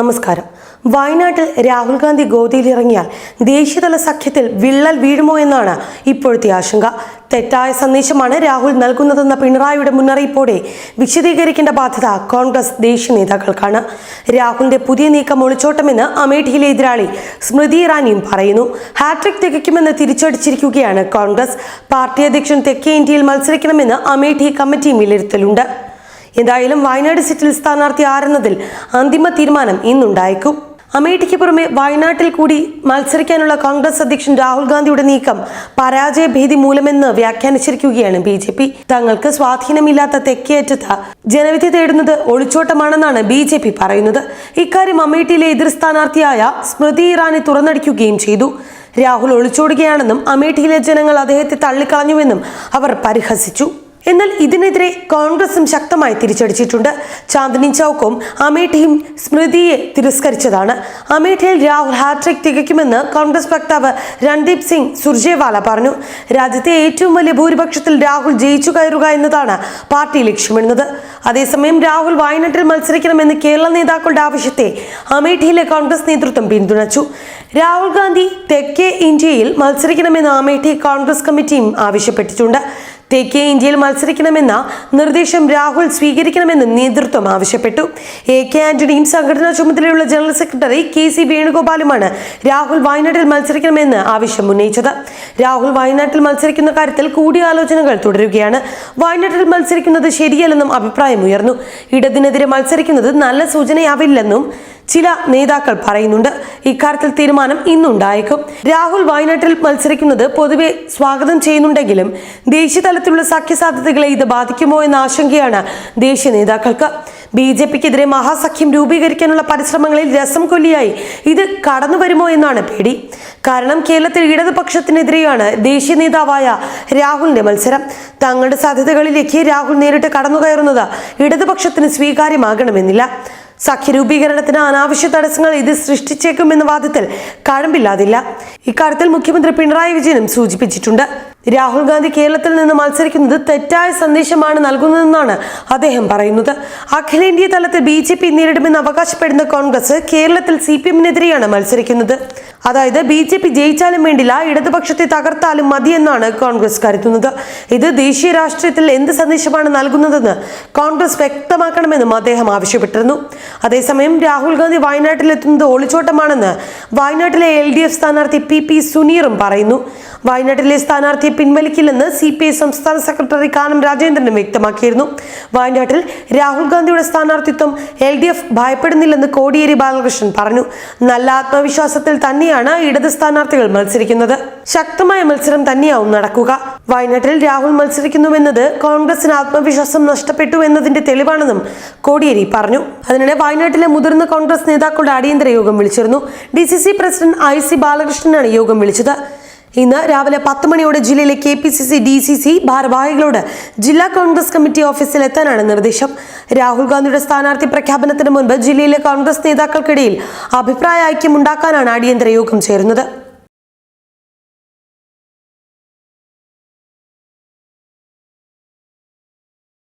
നമസ്കാരം. വയനാട്ടിൽ രാഹുൽ ഗാന്ധി ഗോതയിലിറങ്ങിയാൽ ദേശീയതല സഖ്യത്തിൽ വിള്ളൽ വീഴുമോ എന്നാണ് ഇപ്പോഴത്തെ ആശങ്ക. തെറ്റായ സന്ദേശമാണ് രാഹുൽ നൽകുന്നതെന്ന പിണറായിയുടെ മുന്നറിയിപ്പോടെ വിശദീകരിക്കേണ്ട ബാധ്യത കോൺഗ്രസ് ദേശീയ നേതാക്കൾക്കാണ്. രാഹുലിന്റെ പുതിയ നീക്കം ഒളിച്ചോട്ടമെന്ന് അമേഠിയിലെ എതിരാളി സ്മൃതി ഇറാനിയും പറയുന്നു. ഹാട്രിക് തികയ്ക്കുമെന്ന് തിരിച്ചടിച്ചിരിക്കുകയാണ് കോൺഗ്രസ്. പാർട്ടി അധ്യക്ഷൻ തെക്കേ ഇന്ത്യയിൽ മത്സരിക്കണമെന്ന് അമേഠി കമ്മിറ്റിയും വിലയിരുത്തലുണ്ട്. എന്തായാലും വയനാട് സീറ്റിൽ സ്ഥാനാർത്ഥി ആരെന്നതിൽ അന്തിമ തീരുമാനം ഇന്നുണ്ടായേക്കും. അമേഠിക്ക് പുറമെ വയനാട്ടിൽ കൂടി മത്സരിക്കാനുള്ള കോൺഗ്രസ് അധ്യക്ഷൻ രാഹുൽ ഗാന്ധിയുടെ നീക്കം പരാജയഭീതി മൂലമെന്ന് വ്യാഖ്യാനിച്ചിരിക്കുകയാണ് ബി ജെ പി. തങ്ങൾക്ക് സ്വാധീനമില്ലാത്ത തെക്കേറ്റത്ത് ജനവിധി തേടുന്നത് ഒളിച്ചോട്ടമാണെന്നാണ് ബി ജെ പി പറയുന്നത്. ഇക്കാര്യം അമേഠിയിലെ എതിർ സ്ഥാനാർത്ഥിയായ സ്മൃതി ഇറാനി തുറന്നടിക്കുകയും ചെയ്തു. രാഹുൽ ഒളിച്ചോടുകയാണെന്നും അമേഠിയിലെ ജനങ്ങൾ അദ്ദേഹത്തെ തള്ളിക്കളഞ്ഞുവെന്നും അവർ പരിഹസിച്ചു. എന്നാൽ ഇതിനെതിരെ കോൺഗ്രസും ശക്തമായി തിരിച്ചടിച്ചിട്ടുണ്ട്. ചാന്ദിനി ചൌക്കും അമേഠിയും സ്മൃതിയെ തിരസ്കരിച്ചതാണ്. അമേഠിയിൽ രാഹുൽ ഹാട്രിക് തികയ്ക്കുമെന്ന് കോൺഗ്രസ് വക്താവ് രൺദീപ് സിംഗ് സുർജേവാല പറഞ്ഞു. രാജ്യത്തെ ഏറ്റവും വലിയ ഭൂരിപക്ഷത്തിൽ രാഹുൽ ജയിച്ചു കയറുക എന്നതാണ് പാർട്ടി ലക്ഷ്യമിടുന്നത്. അതേസമയം രാഹുൽ വയനാട്ടിൽ മത്സരിക്കണമെന്ന് കേരള നേതാക്കളുടെ ആവശ്യത്തെ അമേഠിയിലെ കോൺഗ്രസ് നേതൃത്വം പിന്തുണച്ചു. രാഹുൽ ഗാന്ധി തെക്കേ ഇന്ത്യയിൽ മത്സരിക്കണമെന്ന് അമേഠി കോൺഗ്രസ് കമ്മിറ്റിയും ആവശ്യപ്പെട്ടിട്ടുണ്ട്. തെക്കേ ഇന്ത്യയിൽ മത്സരിക്കണമെന്ന നിർദ്ദേശം രാഹുൽ സ്വീകരിക്കണമെന്ന് നേതൃത്വം ആവശ്യപ്പെട്ടു. എ കെ ആന്റണിയും സംഘടനാ ചുമതലയുള്ള ജനറൽ സെക്രട്ടറി കെ സി വേണുഗോപാലുമാണ് രാഹുൽ വയനാട്ടിൽ മത്സരിക്കണമെന്ന് ആവശ്യം ഉന്നയിച്ചത്. രാഹുൽ വയനാട്ടിൽ മത്സരിക്കുന്ന കാര്യത്തിൽ കൂടിയാലോചനകൾ തുടരുകയാണ്. വയനാട്ടിൽ മത്സരിക്കുന്നത് ശരിയല്ലെന്നും അഭിപ്രായമുയർന്നു ഇടതിനെതിരെ മത്സരിക്കുന്നത് നല്ല സൂചനയാവില്ലെന്നും ചില നേതാക്കൾ പറയുന്നുണ്ട്. ഇക്കാര്യത്തിൽ തീരുമാനം ഇന്നുണ്ടായേക്കും. രാഹുൽ വയനാട്ടിൽ മത്സരിക്കുന്നത് പൊതുവെ സ്വാഗതം ചെയ്യുന്നുണ്ടെങ്കിലും ദേശീയ തലത്തിലുള്ള സഖ്യസാധ്യതകളെ ഇത് ബാധിക്കുമോ എന്ന ആശങ്കയാണ് ദേശീയ നേതാക്കൾക്ക്. ബി ജെ പിക്കെതിരെ മഹാസഖ്യം രൂപീകരിക്കാനുള്ള പരിശ്രമങ്ങളിൽ രസം കൊല്ലിയായി ഇത് കടന്നു വരുമോ എന്നാണ് പേടി. കാരണം കേരളത്തിൽ ഇടതുപക്ഷത്തിനെതിരെയാണ് ദേശീയ നേതാവായ രാഹുലിന്റെ മത്സരം. തങ്ങളുടെ സാധ്യതകളിലേക്ക് രാഹുൽ നേരിട്ട് കടന്നു കടന്നുകയറുന്നത് ഇടതുപക്ഷത്തിന് സ്വീകാര്യമാകണമെന്നില്ല. സഖ്യരൂപീകരണത്തിന് അനാവശ്യ തടസ്സങ്ങൾ ഇത് സൃഷ്ടിച്ചേക്കുമെന്ന വാദത്തിൽ കഴമ്പില്ലാതില്ല. ഇക്കാര്യത്തിൽ മുഖ്യമന്ത്രി പിണറായി വിജയനും സൂചിപ്പിച്ചിട്ടുണ്ട്. രാഹുൽ ഗാന്ധി കേരളത്തിൽ നിന്ന് മത്സരിക്കുന്നത് തെറ്റായ സന്ദേശമാണ് നൽകുന്നതെന്നാണ് അദ്ദേഹം പറയുന്നത്. അഖിലേന്ത്യാ തലത്തിൽ ബി ജെ പി നേരിടുമെന്ന് അവകാശപ്പെടുന്ന കോൺഗ്രസ് കേരളത്തിൽ സി പി എമ്മിനെതിരെയാണ് മത്സരിക്കുന്നത്. അതായത് ബി ജെ പി ജയിച്ചാലും വേണ്ടില്ല ഇടതുപക്ഷത്തെ തകർത്താലും മതിയെന്നാണ് കോൺഗ്രസ് കരുതുന്നത്. ഇത് ദേശീയ രാഷ്ട്രീയത്തിൽ എന്ത് സന്ദേശമാണ് നൽകുന്നതെന്ന് കോൺഗ്രസ് വ്യക്തമാക്കണമെന്നും അദ്ദേഹം ആവശ്യപ്പെട്ടിരുന്നു. അതേസമയം രാഹുൽ ഗാന്ധി വയനാട്ടിലെത്തുന്നത് ഒളിച്ചോട്ടമാണെന്ന് വയനാട്ടിലെ എൽ ഡി എഫ് സ്ഥാനാർത്ഥി പി പി സുനീറും പറയുന്നു. വയനാട്ടിലെ സ്ഥാനാർത്ഥിയെ പിൻവലിക്കില്ലെന്ന് സി പി ഐ സംസ്ഥാന സെക്രട്ടറി കാനം രാജേന്ദ്രനും വ്യക്തമാക്കിയിരുന്നു. വയനാട്ടിൽ രാഹുൽ ഗാന്ധിയുടെ സ്ഥാനാർത്ഥിത്വം എൽ ഡി എഫ് ഭയപ്പെടുന്നില്ലെന്ന് കോടിയേരി ബാലകൃഷ്ണൻ പറഞ്ഞു. നല്ല ആത്മവിശ്വാസത്തിൽ തന്നെയാണ് ഇടത് സ്ഥാനാർത്ഥികൾ മത്സരിക്കുന്നത്. ശക്തമായ മത്സരം തന്നെയാവും നടക്കുക. വയനാട്ടിൽ രാഹുൽ മത്സരിക്കുന്നുവെന്നത് കോൺഗ്രസിന് ആത്മവിശ്വാസം നഷ്ടപ്പെട്ടു എന്നതിന്റെ തെളിവാണെന്നും കോടിയേരി പറഞ്ഞു. അതിനിടെ വയനാട്ടിലെ മുതിർന്ന കോൺഗ്രസ് നേതാക്കളുടെ അടിയന്തര യോഗം വിളിച്ചിരുന്നു. ഡി പ്രസിഡന്റ് ഐ സി ബാലകൃഷ്ണനാണ് യോഗം വിളിച്ചത്. ഇന്ന് രാവിലെ പത്ത് മണിയോടെ ജില്ലയിലെ K P C C D C C ഭാരവാഹികളോട് ജില്ലാ കോൺഗ്രസ് കമ്മിറ്റി ഓഫീസിൽ എത്താനാണ് നിർദ്ദേശം. രാഹുൽ ഗാന്ധിയുടെ സ്ഥാനാർത്ഥി പ്രഖ്യാപനത്തിന് മുൻപ് ജില്ലയിലെ കോൺഗ്രസ് നേതാക്കൾക്കിടയിൽ അഭിപ്രായ ഐക്യം ഉണ്ടാക്കാനാണ് അടിയന്തര യോഗം ചേരുന്നത്.